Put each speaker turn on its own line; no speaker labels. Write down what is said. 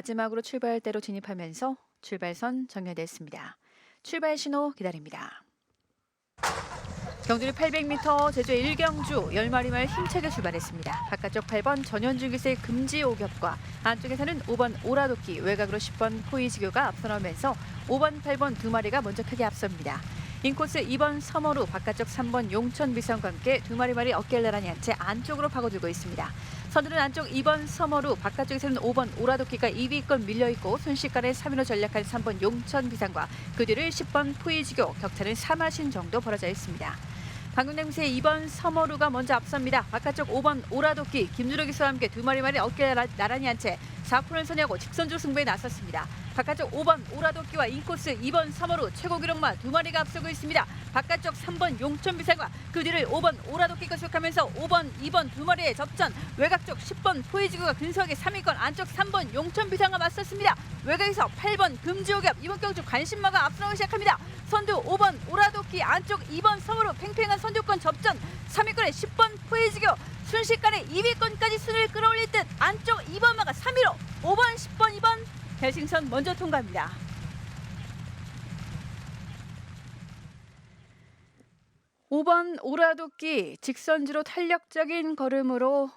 마지막으로 출발대로 진입하면서 출발선 정렬됐습니다. 출발 신호 기다립니다. 경주리 800m 제주 1경주 10마리말 힘차게 출발했습니다. 바깥쪽 8번 전현주 기세 금지 오겹과 안쪽에서는 5번 오라도끼 외곽으로 10번 포이지교가 앞서 나오면서 5번 8번 두 마리가 먼저 크게 앞섭니다. 인코스 2번 서머루 바깥쪽 3번 용천 비상과 함께 두 마리 말이 어깨를 나란히 한 채 안쪽으로 파고들고 있습니다. 선두는 안쪽 2번 서머루 바깥쪽에서는 5번 오라도끼가 2위권 밀려있고 순식간에 3위로 전략한 3번 용천 비상과 그 뒤를 10번 푸이지교 격차는 3마신 정도 벌어져 있습니다. 방금냄새 2번 서머루가 먼저 앞섭니다. 바깥쪽 5번 오라도끼 김주로 기수와 함께 두 마리 말이 어깨를 나- 나란히 한 채 4푼을 선회하고 직선주 승부에 나섰습니다. 바깥쪽 5번 오라도끼와 인코스 2번 서머루 최고 기록마 두 마리가 앞서고 있습니다. 바깥쪽 3번 용천 비상과 그 뒤를 5번 오라도끼가 수록하면서 5번, 2번 두 마리의 접전 외곽 쪽 10번 포이지구가 근소하게 3위권 안쪽 3번 용천 비상과 맞섰습니다. 외곽에서 8번 금지오겹 이번 경주 관심마가 앞서나기 시작합니다. 선두 5번 오라도끼 안쪽 2번 서머루 팽팽한 선두권 접전 3위권에 10번 포이지교 순식간에 2위권까지 순위를 끌어올릴 듯 안쪽 2번마가 3위로 5번, 10번, 2번 결승선 먼저 통과합니다. 5번 오라도끼 직선주로 탄력적인 걸음으로